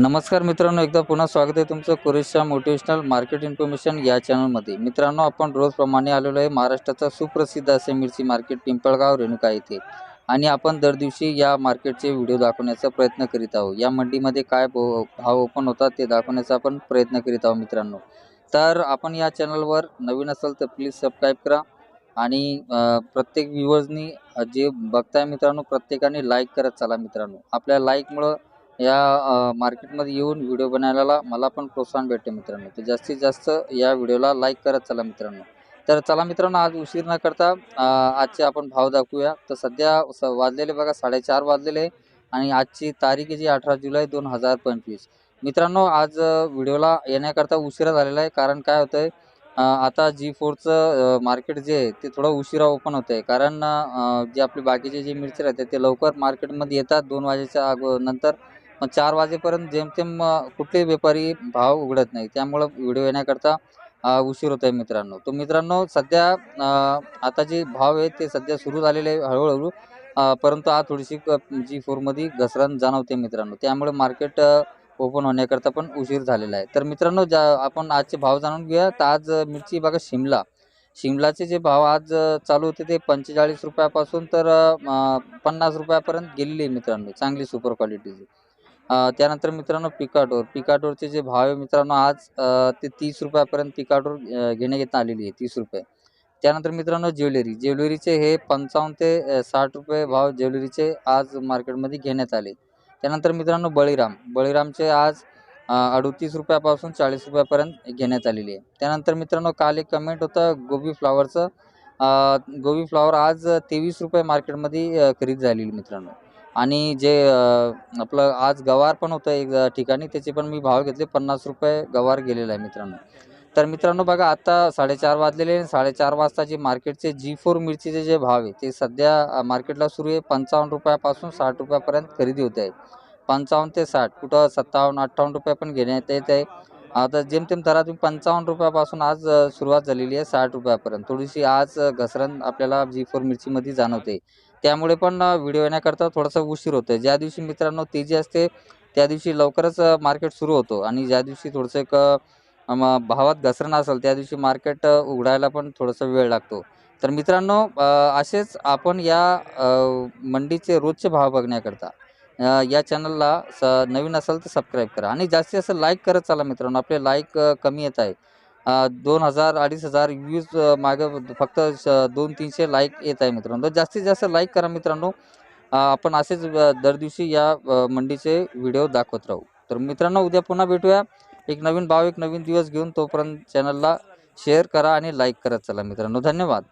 नमस्कार मित्रांनो एकदा पुन्हा स्वागत आहे तुमचं कुरेशा मोटिवेशनल मार्केट इन्फॉर्मेशन या चॅनलमध्ये. मित्रांनो आपण रोजप्रमाणे आलेलो आहे महाराष्ट्राचा सुप्रसिद्ध असे मिरची मार्केट पिंपळगाव रेणुका येथे. आणि आपण दर दिवशी या मार्केटचे व्हिडिओ दाखवण्याचा प्रयत्न करीत आहोत. या मंडीमध्ये काय भो- भाव ओपन होतात ते दाखवण्याचा आपण प्रयत्न करीत आहोत मित्रांनो. तर आपण या चॅनलवर नवीन असाल तर प्लीज सबस्क्राईब करा आणि प्रत्येक व्ह्युअर्सनी जे बघताय मित्रांनो प्रत्येकाने लाईक करत चला मित्रांनो. आपल्या लाईकमुळं या मार्केटमध्ये येऊन व्हिडिओ बनायला मला पण प्रोत्साहन भेटते मित्रांनो. तर जास्तीत जास्त या व्हिडिओला लाईक करत चला मित्रांनो. तर चला मित्रांनो आज उशीर न करता आजचे आपण भाव दाखवूया. तर सध्या वाजलेले बघा साडेचार वाजलेले आणि आजची तारीख जी अठरा जुलै दोन हजार पंचवीस. मित्रांनो आज व्हिडिओला येण्याकरता उशिरा झालेला आहे. कारण काय होतं आहे आता जी फोरचं मार्केट जे आहे ते थोडं उशिरा ओपन होतं आहे कारण जे आपले बाकीचे जे मिरचे राहते ते लवकर मार्केटमध्ये येतात. दोन वाजेच्या अगो नंतर मग चार वाजेपर्यंत जेमतेम कुठले कुठलेही व्यापारी भाव उघडत नाही. त्यामुळं व्हिडिओ येण्याकरता उशीर होत आहे मित्रांनो. तर मित्रांनो सध्या आता जे भाव आहेत ते सध्या सुरू झालेले आहे हळूहळू. परंतु आज थोडीशी जी फोरमध्ये घसरण जाणवते मित्रांनो. त्यामुळे मार्केट ओपन होण्याकरता पण उशीर झालेला आहे. तर मित्रांनो ज्या आपण आजचे भाव जाणून घेऊया. तर आज मिरची बघा शिमला. शिमलाचे जे भाव आज चालू होते ते पंचेचाळीस रुपयापासून तर पन्नास रुपयापर्यंत गेलेली मित्रांनो. चांगली सुपर क्वालिटीची. त्यानंतर मित्रांनो पिकाटोर. पिकाटोरचे जे भाव आहे मित्रांनो आज ते तीस रुपयापर्यंत पिकाटोर अ, घेण्यात आलेली आहे तीस रुपये. त्यानंतर मित्रांनो ज्वेलरी. ज्वेलरीचे हे पंचावन्न ते साठ रुपये भाव ज्वेलरीचे आज मार्केटमध्ये घेण्यात आले. त्यानंतर मित्रांनो बळीराम. बळीरामचे आज अडतीस रुपयापासून चाळीस रुपयापर्यंत घेण्यात आलेली आहे. त्यानंतर मित्रांनो काल एक कमेंट होतं गोबी फ्लावरचं. गोबी फ्लावर आज तेवीस रुपये मार्केटमध्ये खरेदी झालेली मित्रांनो. आणि जे आपलं आज गवार पण होतं एक ठिकाणी त्याचे पण मी भाव घेतले. पन्नास रुपये गवार गेलेला आहे मित्रांनो. तर मित्रांनो बघा आता साडेचार वाजलेले आहे. साडेचार वाजता जे मार्केटचे जी फोर मिरचीचे जे भाव आहे ते सध्या मार्केटला सुरू आहे. पंचावन्न रुपयापासून साठ रुपयापर्यंत खरेदी होते. आहे पंचावन्न ते साठ कुठं सत्तावन्न अठ्ठावन्न रुपये पण घेण्यात येत आहे. आता जेमतेम धरा तुम्ही पंचावन्न रुपयापासून आज सुरुवात झालेली आहे साठ रुपयापर्यंत. थोडीशी आज घसरण आपल्याला जी फोर मिरचीमध्ये जाणवते. त्यामुळे पण व्हिडिओ येण्याकरता थोडासा उशीर होतो आहे ज्या दिवशी मित्रांनो तेजी असते त्या दिवशी लवकरच मार्केट सुरू होतो. आणि ज्या दिवशी थोडंसं एक भावात घसरण असेल त्या दिवशी मार्केट उघडायला पण थोडासा वेळ लागतो. तर मित्रांनो असेच आपण या मंडीचे रोजचे भाव बघण्याकरता या चॅनलला स नवीन असाल तर सबस्क्राईब करा. आणि जास्तीत जास्त लाईक करत चला मित्रांनो. आपले लाईक कमी येत आहे दोन हजार अडीच हजार व्ह्यूज मागं फक्त दोन तीनशे लाईक येत आहे मित्रांनो. जास्तीत जास्त लाईक करा मित्रांनो. आपण असेच दर दिवशी या मंडीचे व्हिडिओ दाखवत राहू. तर मित्रांनो उद्या पुन्हा भेटूया. एक नवीन भाव एक नवीन दिवस घेऊन तोपर्यंत चॅनलला शेअर करा आणि लाईक करत चला मित्रांनो धन्यवाद.